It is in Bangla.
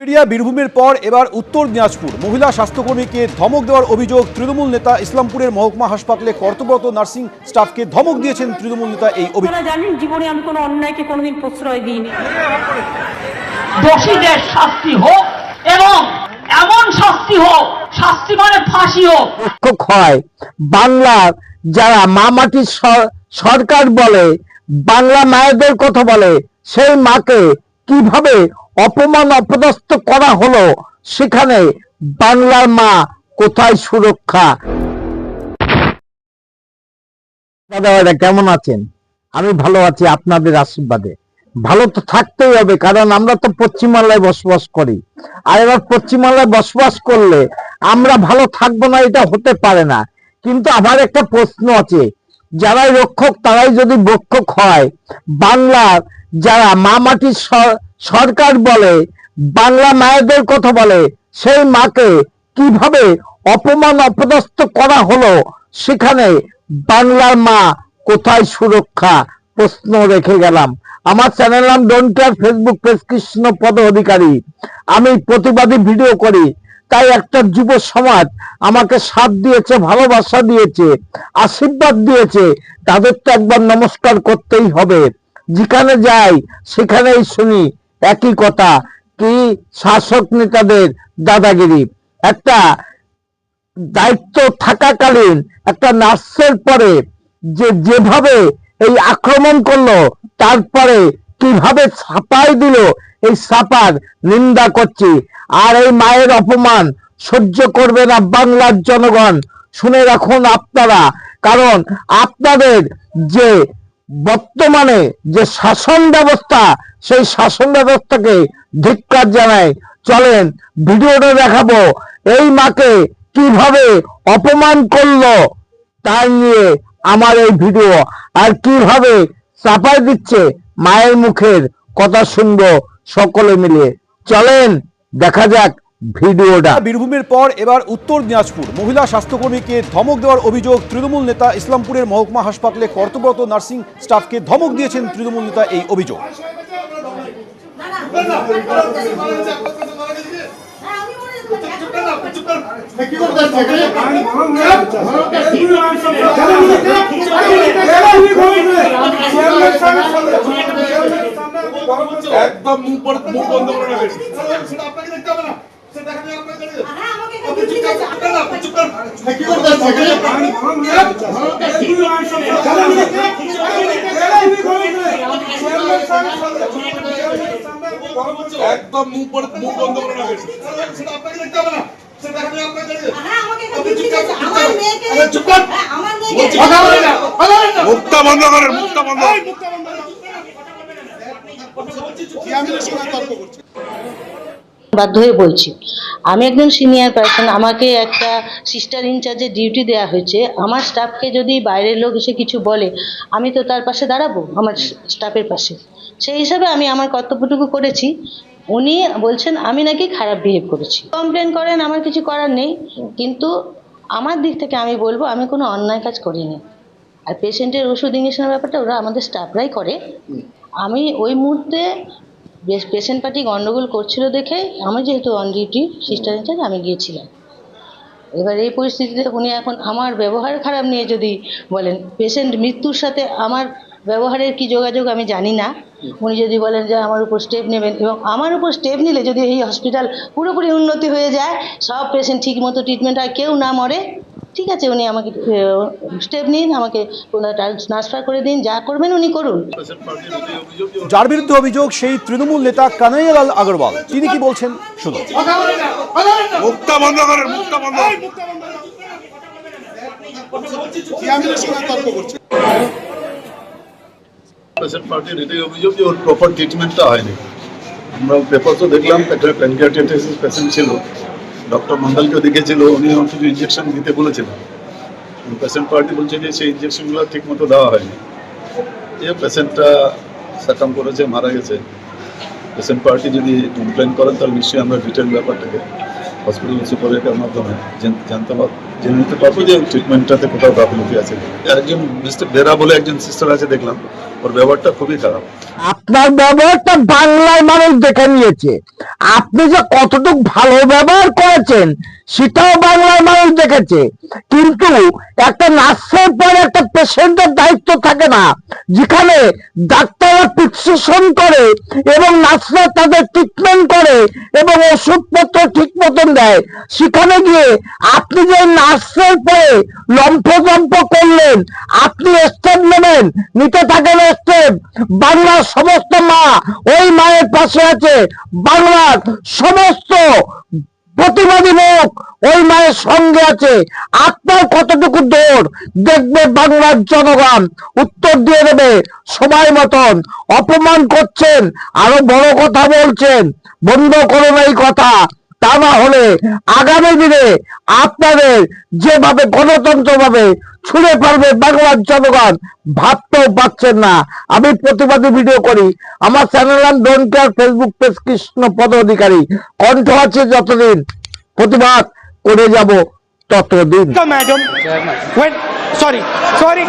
মিডিয়া বীরভূমের পর এবার উত্তর দিনাজপুর। মহিলা স্বাস্থ্যকর্মীকে ধমক দেওয়ার অভিযোগ তৃণমূল নেতা ইসলামপুরের মহকুমা হাসপাতালে কর্তব্যরত নার্সিং স্টাফকে ধমক দিয়েছেন তৃণমূল নেতা এই অভিযোগ। জানেন জীবনে আমি কোনো অন্যায়কে কোনোদিন প্রশ্রয় দিইনি। দোষীদের শাস্তি হোক এবং এমন শাস্তি হোক শাস্তি মানে ফাঁসি হোক। হয়। বাংলার যারা মা মাটির স- সরকার বলে বাংলা মায়েদের কথা বলে সেই মাকে কীভাবে অপমান অপদস্থ করা হলো সেখানে বাংলার মা কোথায় সুরক্ষা? দাদা কেমন আছেন? আমি ভালো আছি, আপনাদের আশীর্বাদে। ভালো তো থাকতেই হবে, কারণ আমরা তো পশ্চিমবাংলায় বসবাস করি। আর এবার পশ্চিমবাংলায় বসবাস করলে আমরা ভালো থাকব না, এটা হতে পারে না। কিন্তু আমার একটা প্রশ্ন আছে, যারাই রক্ষক তারাই যদি বক্ষক হয়, বাংলার যারা মা মাটির সরকার বলে, বাংলা মায়েদের কথা বলে, সেই মাকে কীভাবে অপমান অপদস্থ করা হলো, সেখানে বাংলার মা কোথায় সুরক্ষা? প্রশ্ন রেখে গেলাম। আমার চ্যানেল নাম ডোন্ট ফেসবুক পেজ কৃষ্ণ পদ অধিকারী। আমি প্রতিবাদী ভিডিও করি, তাই একটা যুব সমাজ আমাকে সাথ দিয়েছে, ভালোবাসা দিয়েছে, আশীর্বাদ দিয়েছে, তাদের তো একবার নমস্কার করতেই হবে। যেখানে যাই, সেখানেই শুনি একই কথা কি শাসক নেতাদের দাদাগিরি। একটা দায়িত্ব থাকাকালীন একটা নার্সের পরে যে যেভাবে এই আক্রমণ করল, তারপরে কীভাবে ছাপাই দিল, এই ছাপার নিন্দা করছি। আর এই মায়ের অপমান সহ্য করবে না বাংলার জনগণ। শুনে রাখুন আপনারা, কারণ আপনাদের যে বর্তমানে যে শাসন ব্যবস্থা, সেই শাসন ব্যবস্থাকে ধিক্কার জানায়। চলেন, ভিডিওটা দেখাবো। এই মাকে কীভাবে অপমান করল তাই নিয়ে আমার এই ভিডিও। আর কীভাবে চাপাই দিচ্ছে মায়ের মুখের কথা শুনব সকলে মিলে। চলেন, দেখা যাক ভিডিওটা। বীরভূমের পর এবার উত্তর দিনাজপুর। মহিলা স্বাস্থ্যকর্মীকে ধমক দেওয়ার অভিযোগ তৃণমূল নেতা ইসলামপুরের মহকুমা হাসপাতালে কর্তব্যরত নার্সিং স্টাফকে ধমক দিয়েছেন তৃণমূল নেতা এই অভিযোগ। একদম মুখ বন্ধ করে রাখবেন সেটা আপনাকে দেখতে হবে না সেটা আমি আপনাকে দেখতে হবে আপনি চুপ করেন না, আপনি চুপ করেন। কি করতে যাচ্ছেন এখানে? একদম মুখ বন্ধ মুখ বন্ধ করে রাখবেন সেটা আপনাকে দেখতে হবে না সেটা আমি আপনাকে দেখতে হবে চুপ কথা বলেন না, কথা বলেন না। মুখটা বন্ধ করেন মুখটা বন্ধ মুখটা বন্ধ আমি সঙ্গে তর্ক করছি বাধ্য হয়ে বলছি। আমি একজন সিনিয়র পার্সন আমাকে একটা সিস্টার ইনচার্জের ডিউটি দেওয়া হয়েছে। আমার স্টাফকে যদি বাইরের লোক এসে কিছু বলে, আমি তো তার পাশে দাঁড়াবো, আমার স্টাফের পাশে। সেই হিসাবে আমি আমার কর্তব্যটুকু করেছি। উনি বলছেন, আমি নাকি খারাপ বিহেভ করেছি। কমপ্লেন করেন, আমার কিছু করার নেই। কিন্তু আমার দিক থেকে আমি বলব, আমি কোনো অন্যায় কাজ করিনি। আর পেশেন্টের ওষুধ ইঞ্জেকশনের ব্যাপারটা ওরা আমাদের স্টাফরাই করে। আমি ওই মুহূর্তে পেশেন্ট পার্টি গন্ডগোল করছিল দেখে আমি যেহেতু অন ডিউটি সিস্টার ইনচার্জ আমি গিয়েছিলাম। এবার এই পরিস্থিতিতে উনি এখন আমার ব্যবহার খারাপ নিয়ে যদি বলেন পেশেন্ট মৃত্যুর সাথে আমার ব্যবহারের কি যোগাযোগ আমি জানি না। উনি যদি বলেন যে আমার উপর স্টেপ নেবেন এবং আমার উপর স্টেপ নিলে যদি এই হসপিটাল পুরোপুরি উন্নতি হয়ে যায়, সব পেশেন্ট ঠিক মতো ট্রিটমেন্ট হয়, কেউ না মরে ঠিক আছে উনি আমাকে স্টেপ নিন আমাকে ট্রান্সফার করে দিন যা করবেন উনি করুন। যার বিরুদ্ধে অভিযোগ সেই তৃণমূল নেতা কানাইয়ালাল আগরওয়াল। তিনি কি বলছেন? শুনুন। মুখটা বন্ধ করেন মুখটা বন্ধ পার্টির এটাই অভিযোগ যে ওর প্রপার ট্রিটমেন্টটা হয়নি। আমরা পেপারসও দেখলাম একটা প্যানক্রিয়াটাইটিস পেশেন্ট ছিল। ডক্টর মন্ডলকেও দেখেছিল, উনি কিছু ইঞ্জেকশন দিতে বলেছিলেন পেশেন্ট পার্টি বলছে যে সেই ইঞ্জেকশনগুলো ঠিক মতো দেওয়া হয়নি। যে পেশেন্টটা সাকাম করেছে, মারা গেছে। পেশেন্ট পার্টি যদি কমপ্লেন করেন, তাহলে নিশ্চয়ই আমরা ডিটেল ব্যাপারটাকে হসপিটাল সুপারের মাধ্যমে জানতে পারব জেনে নিতে পারব যে ট্রিটমেন্টটাতে কোথাও গাফিলতি আছে একজন মিস্টার বেরা বলে একজন সিস্টার আছে, দেখলাম। ওর ব্যবহারটা খুবই খারাপ। আপনার ব্যবহারটা বাংলায় মানুষ দেখে নিয়েছে। আপনি যে কতটুকু ভালো ব্যবহার করেছেন, সেটাও বাংলার মানুষ দেখেছে। কিন্তু একটা নার্সের পরে একটা পেশেন্টের দায়িত্ব থাকে না। যেখানে ডাক্তাররা প্রিসক্রিপশন করে এবং নার্সরা তাদের ট্রিটমেন্ট করে এবং ওষুধপত্র ঠিক মতন দেয়। সেখানে গিয়ে আপনি যে নার্সের পরে লম্ফজম্প করলেন, আপনি স্টেপ নেবেন, নিতে থাকেন স্টেপ বাংলার সমস্ত মা ওই মায়ের পাশে আছে। বাংলার সমস্ত প্রতিবাদী লোক ওই মায়ের সঙ্গে আছে। আপনার কতটুকু দৌড়? দেখবে বাংলার জনগণ। উত্তর দিয়ে দেবে সময় মতন। অপমান করছেন, আরও বড় কথা বলছেন। বন্ধ করুন এই কথা। তা না হলে আগামী দিনে আপনাদের যেভাবে গণতন্ত্র ভাবে ছুঁড়ে পারবে বাংলার জনগণ, ভাবতেও পাচ্ছেন না। আমি প্রতিবাদী ভিডিও করি। আমার চ্যানেল নাম ফেসবুক পেজ কৃষ্ণ পদ অধিকারী। কণ্ঠ আছে যতদিন। প্রতিবাদ। করে যাব ততদিন madam. When, sorry, sorry.